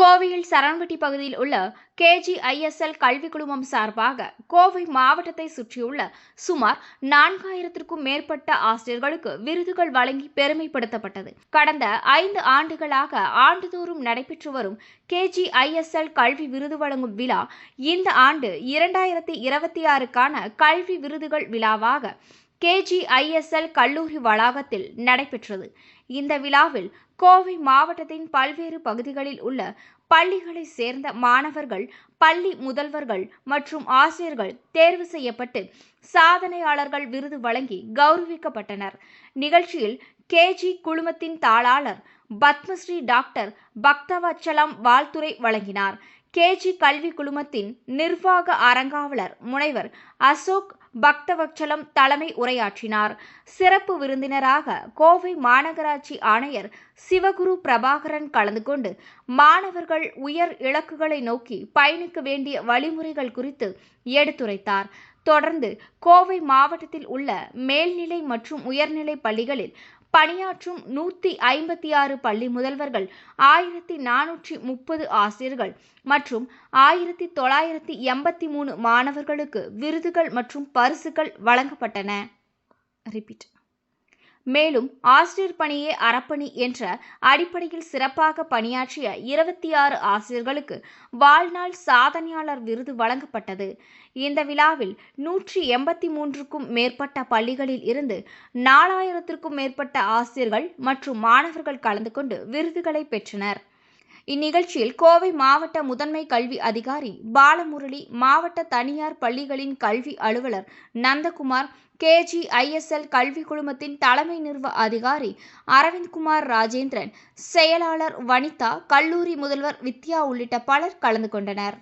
கோவையில் சரவணம்பட்டி பகுதியில் உள்ள கேஜிஐஎஸ்எல் கல்வி குழுமம் சார்பாக கோவை மாவட்டத்தை சுற்றியுள்ள சுமார் நான்காயிரத்திற்கும் மேற்பட்ட ஆசிரியர்களுக்கு விருதுகள் வழங்கி பெருமைப்படுத்தப்பட்டது. கடந்த ஐந்து ஆண்டுகளாக ஆண்டுதோறும் நடைபெற்று வரும் கேஜிஐஎஸ்எல் கல்வி விருது வழங்கும் விழா இந்த ஆண்டு இரண்டாயிரத்தி இருபத்தி ஆறுக்கான கல்வி விருதுகள் விழாவாக கேஜிஐஎஸ்எல் கல்லூரி வளாகத்தில் நடைபெற்றது. இந்த விழாவில் கோவை மாவட்டத்தின் பல்வேறு பகுதிகளில் உள்ள பள்ளிகளை சேர்ந்த மாணவர்கள் பள்ளி முதல்வர்கள் மற்றும் ஆசிரியர்கள் தேர்வு செய்யப்பட்டு சாதனையாளர்கள் விருது வழங்கி கௌரவிக்கப்பட்டனர். நிகழ்ச்சியில் கேஜி குழுமத்தின் தாளாளர் பத்மஸ்ரீ டாக்டர் பக்தவச்சலம் வாழ்த்துரை வழங்கினார். கேஜி கல்வி குழுமத்தின் நிர்வாக அரங்காவலர் முனைவர் அசோக் பக்தவச்சலம் தலைமை உரையாற்றினார். சிறப்பு விருந்தினராக கோவை மாநகராட்சி ஆணையர் சிவகுரு பிரபாகரன் கலந்து கொண்டு மாணவர்கள் உயர் இலக்குகளை நோக்கி பயணிக்க வேண்டிய வழிமுறைகள் குறித்து எடுத்துரைத்தார். தொடர்ந்து கோவை மாவட்டத்தில் உள்ள மேல்நிலை மற்றும் உயர்நிலை பள்ளிகளில் பணியாற்றும் நூற்றி ஐம்பத்தி ஆறு பள்ளி முதல்வர்கள் ஆயிரத்தி நானூற்றி முப்பது ஆசிரியர்கள் மற்றும் ஆயிரத்தி தொள்ளாயிரத்தி எண்பத்தி மூணு மாணவர்களுக்கு விருதுகள் மற்றும் பரிசுகள் வழங்கப்பட்டன. ரிப்பீட் மேலும் ஆசிரியர் பணியே அறப்பணி என்ற அடிப்படையில் சிறப்பாக பணியாற்றிய இருபத்தி ஆறு ஆசிரியர்களுக்கு வாழ்நாள் சாதனையாளர் விருது வழங்கப்பட்டது. இந்த விழாவில் நூற்றி எண்பத்தி மூன்றுக்கும் மேற்பட்ட பள்ளிகளில் இருந்து நாலாயிரத்திற்கும் மேற்பட்ட ஆசிரியர்கள் மற்றும் மாணவர்கள் கலந்து கொண்டு விருதுகளை பெற்றனர். இந்நிகழ்ச்சியில் கோவை மாவட்ட முதன்மை கல்வி அதிகாரி பாலமுரளி மாவட்ட தனியார் பள்ளிகளின் கல்வி அலுவலர் நந்தகுமார் கேஜி ஐஎஸ்எல் கல்வி குழுமத்தின் தலைமை நிர்வ அதிகாரி அரவிந்த்குமார் ராஜேந்திரன் செயலாளர் வனிதா கல்லூரி முதல்வர் வித்யா உள்ளிட்ட பலர் கலந்து கொண்டனர்.